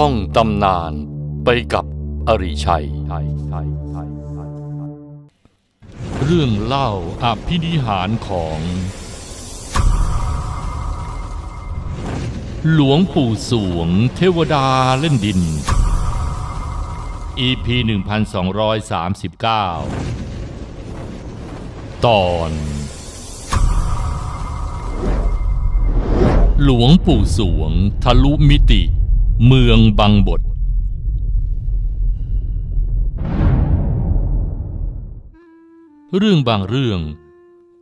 ท่องตำนานไปกับอริชัย เรื่องเล่าอภินิหารของ หลวงปู่สวงเทวดาเล่นดิน EP 1239 ตอน หลวงปู่สวงทะลุมิติ เมืองบังบท เรื่องบางเรื่อง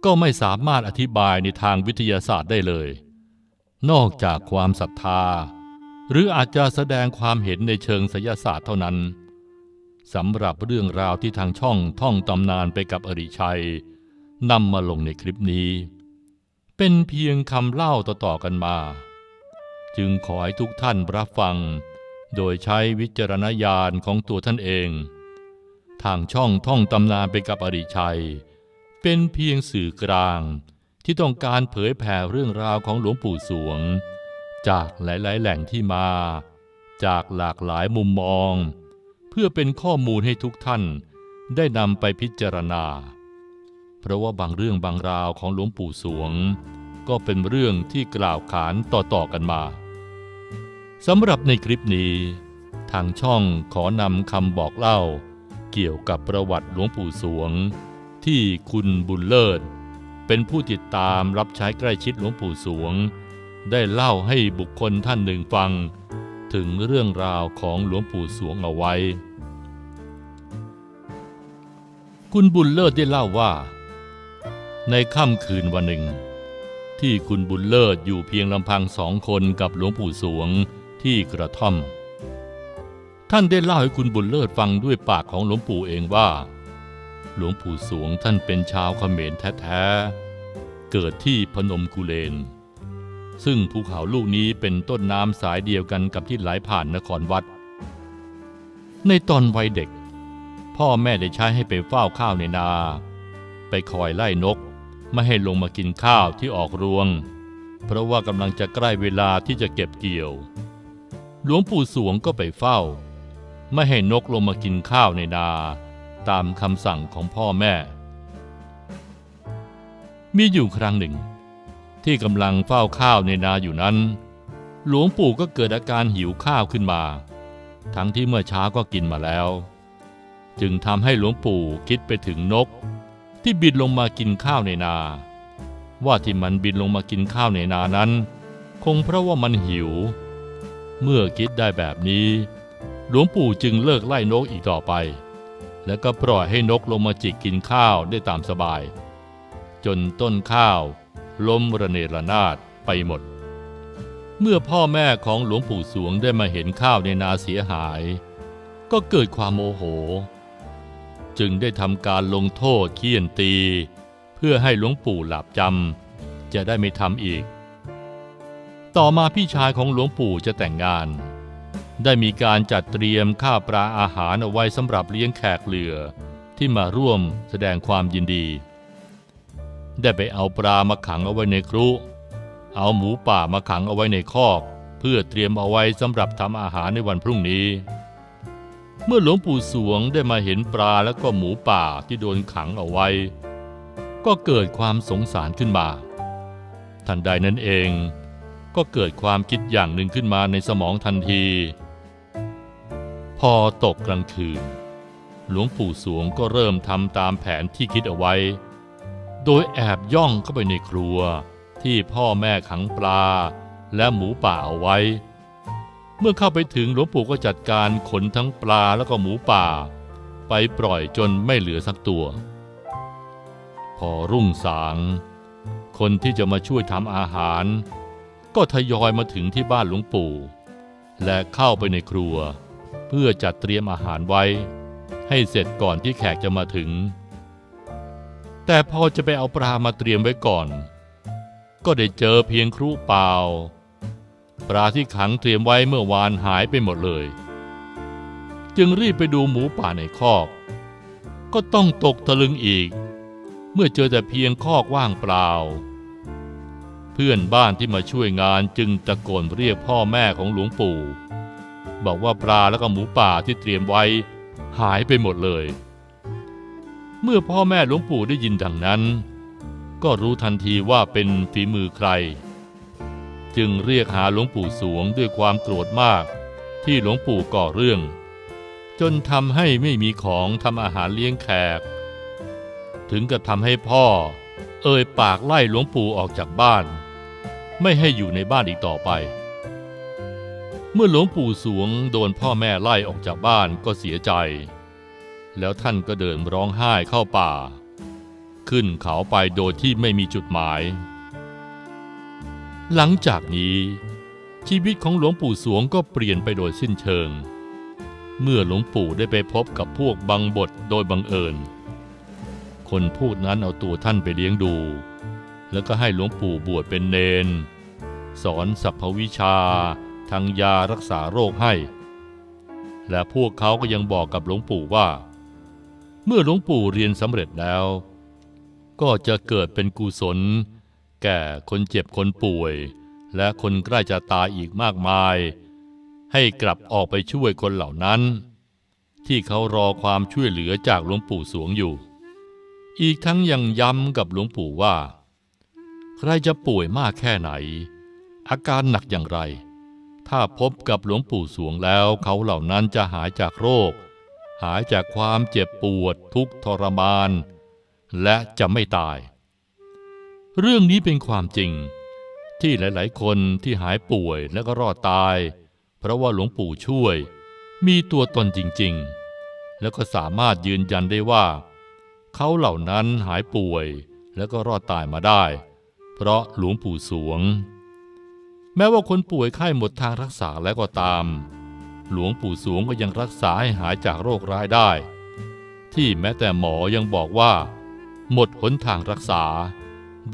ก็ไม่สามารถอธิบายในทางวิทยาศาสตร์ได้เลย นอกจากความศรัทธา หรืออาจจะแสดงความเห็นในเชิงไสยศาสตร์เท่านั้นสำหรับเรื่องราวที่ทางช่องท่องตำนานไปกับอริชัยนำมาลงในคลิปนี้ เป็นเพียงคำเล่าต่อๆกันมา จึงขอให้ทุกท่านรับฟัง โดยใช้วิจารณญาณของตัวท่านเอง ทางช่องท่องตำนานไปกับอริชัย เป็นเพียงสื่อกลาง ที่ต้องการเผยแผ่เรื่องราวของหลวงปู่สวง จากหลาย ๆ แหล่งที่มา จากหลากหลายมุมมอง เพื่อเป็นข้อมูลให้ทุกท่านได้นำไปพิจารณา เพราะว่าบางเรื่องบางราวของหลวงปู่สวง ก็เป็นเรื่องที่กล่าวขานต่อๆกันมาสำหรับในคลิปนี้ ทางช่องขอนำคำบอกเล่า เกี่ยวกับประวัติหลวงปู่สวง ที่คุณบุญเลิศ เป็นผู้ติดตามรับใช้ใกล้ชิดหลวงปู่สวง ได้เล่าให้บุคคลท่านหนึ่งฟัง ถึงเรื่องราวของหลวงปู่สวงเอาไว้ คุณบุญเลิศได้เล่าว่า ในค่ำคืนวันหนึ่ง ที่คุณบุญเลิศอยู่เพียงลำพังสองคนกับหลวงปู่สวงที่กระท่อม ท่านได้เล่าให้คุณบุญเลิศฟังด้วยปากของหลวงปู่เองว่า หลวงปู่สวงท่านเป็นชาวเขมรแท้ๆ เกิดที่พนมกุเลน ซึ่งภูเขาลูกนี้เป็นต้นน้ำสายเดียวกันกับที่ไหลผ่านนครวัด ในตอนวัยเด็ก พ่อแม่ได้ใช้ให้ไปเฝ้าข้าวในนา ไปคอยไล่นก ไม่ให้ลงมากินข้าวที่ออกรวง เพราะว่ากำลังจะใกล้เวลาที่จะเก็บเกี่ยว หลวงปู่สวงก็ไปเฝ้า ไม่ให้นกลงมากินข้าวในนา ตามคำสั่งของพ่อแม่ มีอยู่ครั้งหนึ่ง ที่กำลังเฝ้าข้าวในนาอยู่นั้น หลวงปู่ก็เกิดอาการหิวข้าวขึ้นมา ทั้งที่เมื่อเช้าก็กินมาแล้ว จึงทำให้หลวงปู่คิดไปถึงนก ที่บินลงมากินข้าวในนา ว่าที่มันบินลงมากินข้าวในนานั้น คงเพราะว่ามันหิว เมื่อคิดได้แบบนี้ หลวงปู่จึงเลิกไล่นกอีกต่อไป แล้วก็ปล่อยให้นกลงมาจิกกินข้าวได้ตามสบาย จนต้นข้าว ล้มระเนระนาดไปหมด เมื่อพ่อแม่ของหลวงปู่สวงได้มาเห็นข้าวในนาเสียหาย ก็เกิดความโมโห จึงได้ทำการลงโทษเคี่ยนตี เพื่อให้หลวงปู่หลับจำจะได้ไม่ทำอีก ต่อมาพี่ชายของหลวงปู่จะแต่งงาน ได้มีการจัดเตรียมข้าวปลาอาหารเอาไว้สำหรับเลี้ยงแขกเหลือ ที่มาร่วมแสดงความยินดี ได้ไปเอาปลามาขังเอาไว้ในครุ เอาหมูป่ามาขังเอาไว้ในคอก เพื่อเตรียมเอาไว้สำหรับทำอาหารในวันพรุ่งนี้ เมื่อหลวงปู่สวงได้มาเห็นปลาและก็หมูป่าที่โดนขังเอาไว้ ก็เกิดความสงสารขึ้นมา ทันใดนั้นเอง ก็เกิดความคิดอย่างหนึ่งขึ้นมาในสมองทันที พอตกกลางคืน หลวงปู่สวงก็เริ่มทำตามแผนที่คิดเอาไว้ โดยแอบย่องเข้าไปในครัวที่พ่อแม่ขังปลาและหมูป่าเอาไว้ เมื่อเข้าไปถึงหลวงปู่ก็จัดการขนทั้งปลาแล้วก็หมูป่า ไปปล่อยจนไม่เหลือสักตัว พอรุ่งสาง คนที่จะมาช่วยทำอาหาร ก็ทยอยมาถึงที่บ้านหลวงปู่ และเข้าไปในครัว เพื่อจัดเตรียมอาหารไว้ ให้เสร็จก่อนที่แขกจะมาถึง แต่พอจะไปเอาปลามาเตรียมไว้ก่อน ก็ได้เจอเพียงครุเปล่า ปลาที่ขังเตรียมไว้เมื่อวานหายไปหมดเลย จึงรีบไปดูหมูป่าในคอก ก็ต้องตกตะลึงอีก เมื่อเจอแต่เพียงคอกว่างเปล่า เพื่อนบ้านที่มาช่วยงานจึงตะโกนเรียกพ่อแม่ของหลวงปู่ บอกว่าปลาแล้วก็หมูป่าที่เตรียมไว้หายไปหมดเลย เมื่อพ่อแม่หลวงปู่ได้ยินดังนั้น ก็รู้ทันทีว่าเป็นฝีมือใคร จึงเรียกหาหลวงปู่สวงด้วยความโกรธมาก ที่หลวงปู่ก่อเรื่อง จนทำให้ไม่มีของทำอาหารเลี้ยงแขก ถึงกับทำให้พ่อ เอ่ยปากไล่หลวงปู่ออกจากบ้าน ไม่ให้อยู่ในบ้านอีกต่อไป เมื่อหลวงปู่สวงโดนพ่อแม่ไล่ออกจากบ้านก็เสียใจ แล้วท่านก็เดินร้องไห้เข้าป่า ขึ้นเขาไปโดยที่ไม่มีจุดหมาย หลังจากนี้ ชีวิตของหลวงปู่สวงก็เปลี่ยนไปโดยสิ้นเชิง เมื่อหลวงปู่ได้ไปพบกับพวกบังบทโดยบังเอิญ คนพูดนั้นเอาตัวท่านไปเลี้ยงดู แล้วก็ให้หลวงปู่บวชเป็นเนน สอนสัพพวิชาทางยารักษาโรคให้ และพวกเขาก็ยังบอกกับหลวงปู่ว่า เมื่อหลวงปู่เรียนสำเร็จแล้ว ก็จะเกิดเป็นกุศล แก่คนเจ็บคนป่วย และคนใกล้จะตายอีกมากมาย ให้กลับออกไปช่วยคนเหล่านั้น ที่เขารอความช่วยเหลือจากหลวงปู่สวงอยู่ อีกทั้งยังย้ำกับหลวงปู่ว่า ใครจะป่วยมากแค่ไหน อาการหนักอย่างไร ถ้าพบกับหลวงปู่สวงแล้วเขาเหล่านั้นจะหายจากโรค หายจากความเจ็บปวดทุกทรมาน และจะไม่ตาย เรื่องนี้เป็นความจริง ที่หลาย ๆ คนที่หายป่วยและก็รอดตาย เพราะว่าหลวงปู่ช่วย มีตัวตนจริง ๆ แล้วก็สามารถยืนยันได้ว่า เขาเหล่านั้นหายป่วยแล้วก็รอดตายมาได้ เพราะหลวงปู่สวง แม้ว่าคนป่วยไข้หมดทางรักษาแล้วก็ตาม หลวงปู่สวงก็ยังรักษาให้หายจากโรคร้ายได้ ที่แม้แต่หมอยังบอกว่า หมดหนทางรักษา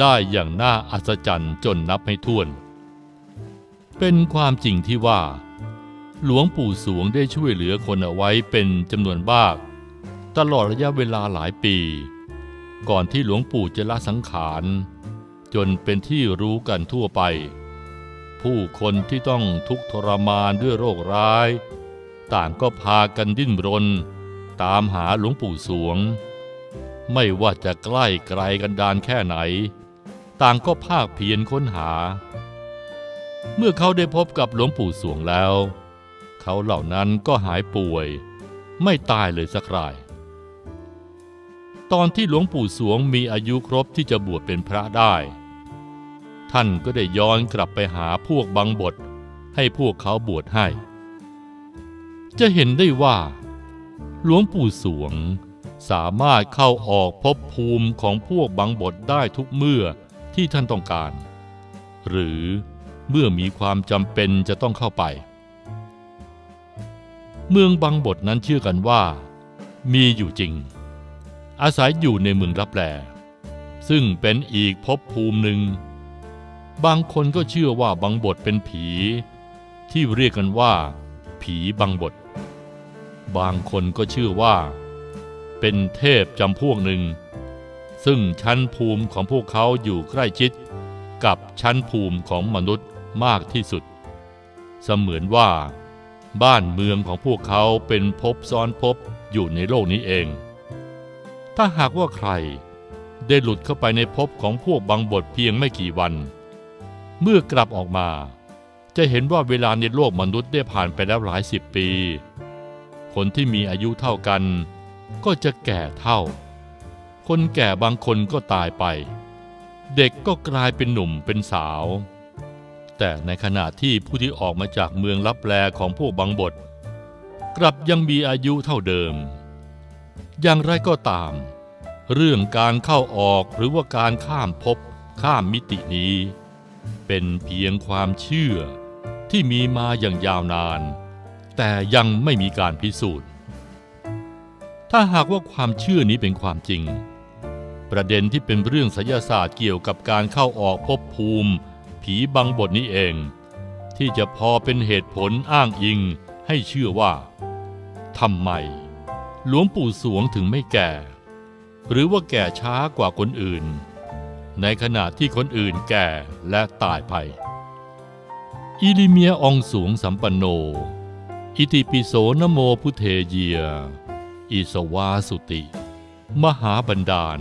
ได้อย่างน่าอัศจรรย์จนนับไม่ถ้วน เป็นความจริงที่ว่า หลวงปู่สวงได้ช่วยเหลือคนเอาไว้เป็นจำนวนมาก ตลอดระยะเวลาหลายปี ก่อนที่หลวงปู่จะละสังขาร จนเป็นที่รู้กันทั่วไป ผู้คนที่ต้องทุกข์ทรมานด้วยโรคร้าย ต่างก็พากันดิ้นรน ตามหาหลวงปู่สวงไม่ว่าจะใกล้ไกลกันดานแค่ไหน ต่างก็ภาคเพียรค้นหา เมื่อเขาได้พบกับหลวงปู่สวงแล้ว เขาเหล่านั้นก็หายป่วย ไม่ตายเลยสักราย ตอนที่หลวงปู่สวงมีอายุครบที่จะบวชเป็นพระได้ ท่านก็ได้ย้อนกลับไปหาพวกบังบทให้พวกเขาบวชให้ จะเห็นได้ว่า หลวงปู่สวงสามารถเข้าออกภพภูมิของพวกบังบทได้ทุกเมื่อ ที่ท่านต้องการ หรือเมื่อมีความจำเป็นจะต้องเข้าไป เมืองบังบทนั้นเชื่อกันว่า มีอยู่จริง อาศัยอยู่ในเมืองรับแลซึ่งเป็นอีกภพภูมิหนึ่ง บางคนก็เชื่อว่าบังบทเป็นผี ที่เรียกกันว่า ผีบังบท บางคนก็เชื่อว่า เป็นเทพจำพวกหนึ่ง ซึ่งชั้นภูมิของพวกเขาอยู่ใกล้ชิด กับชั้นภูมิของมนุษย์มากที่สุด เสมือนว่า บ้านเมืองของพวกเขาเป็นภพซ้อนภพอยู่ในโลกนี้เอง ถ้าหากว่าใครได้หลุดเข้าไปในภพของพวกบางบทเพียงไม่กี่วัน เมื่อกลับออกมา จะเห็นว่าเวลาในโลกมนุษย์ได้ผ่านไปแล้วหลายสิบปี คนที่มีอายุเท่ากัน ก็จะแก่เท่า คนแก่บางคนก็ตายไป เด็กก็กลายเป็นหนุ่มเป็นสาว แต่ในขณะที่ผู้ที่ออกมาจากเมืองลับแลของพวกบางบท กลับยังมีอายุเท่าเดิม อย่างไรก็ตาม เรื่องการเข้าออกหรือว่าการข้ามภพข้ามมิตินี้ เป็นเพียงความเชื่อที่มีมาอย่างยาวนาน แต่ยังไม่มีการพิสูจน์ ถ้าหากว่าความเชื่อนี้เป็นความจริง ประเด็นที่เป็นเรื่องไสยศาสตร์เกี่ยวกับการเข้าออกภพภูมิ ผีบังบทนี้เอง ที่จะพอเป็นเหตุผลอ้างอิงให้เชื่อว่าทำไม หลวงปู่สวงถึงไม่แก่ หรือว่าแก่ช้ากว่าคนอื่น ในขณะที่คนอื่นแก่และตายไปอิลิเมียอองสวงสัมปันโน อิติปิโสนโมพุเทเยีย อิสวาสุติ มหาบันดาล